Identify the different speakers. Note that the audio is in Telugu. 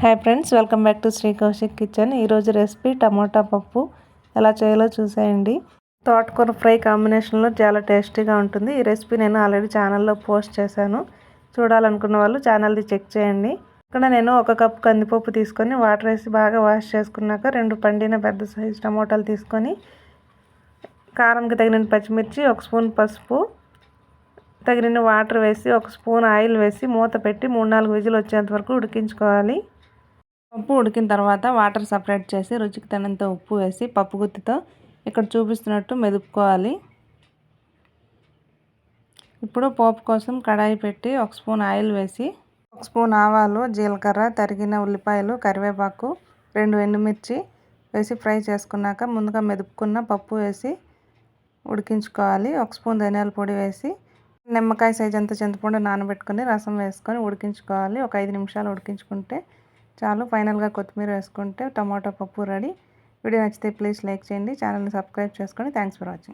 Speaker 1: Hi friends welcome back to Sri Kaushik kitchen ఈరోజు రెసిపీ టమాటా పప్పు. ఎలా చేయాలో చూసేయండి. తోటకూర ఫ్రై కాంబినేషన్లో చాలా టేస్టీగా ఉంటుంది. ఈ రెసిపీ నేను ఆల్రెడీ ఛానల్లో పోస్ట్ చేశాను. చూడాలనుకున్న వాళ్ళు ఛానల్ది చెక్ చేయండి. ఇక్కడ నేను ఒక కప్ కందిపప్పు తీసుకొని వాటర్ వేసి బాగా వాష్ చేసుకున్నాక రెండు పండిన పెద్ద సైజు టమోటాలు తీసుకొని కారంకి తగిన పచ్చిమిర్చి ఒక స్పూన్ పసుపు తగిన వాటర్ వేసి ఒక స్పూన్ ఆయిల్ వేసి మూత పెట్టి మూడు నాలుగు విజులు వచ్చేంత వరకు ఉడికించుకోవాలి. పప్పు ఉడికిన తర్వాత వాటర్ సపరేట్ చేసి రుచికి తగినంత ఉప్పు వేసి పప్పు గుత్తితో ఇక్కడ చూపిస్తున్నట్టు మెదుపుకోవాలి. ఇప్పుడు పోపు కోసం కడాయి పెట్టి ఒక స్పూన్ ఆయిల్ వేసి ఒక స్పూన్ ఆవాలు జీలకర్ర తరిగిన ఉల్లిపాయలు కరివేపాకు రెండు ఎండుమిర్చి వేసి ఫ్రై చేసుకున్నాక ముందుగా మెదుపుకున్న పప్పు వేసి ఉడికించుకోవాలి. ఒక స్పూన్ ధనియాల పొడి వేసి నిమ్మకాయ సైజ్ అంత చింతపండు నానబెట్టుకొని రసం వేసుకొని ఉడికించుకోవాలి. ఒక ఐదు నిమిషాలు ఉడికించుకుంటే చాలు ఫైనల్గా కొత్తిమీర వేసుకుంటే టమాటో పప్పు రెడీ. వీడియో నచ్చితే ప్లీజ్ లైక్ చేయండి ఛానల్ని సబ్స్క్రైబ్ చేసుకోండి థ్యాంక్స్ ఫర్ వాచింగ్.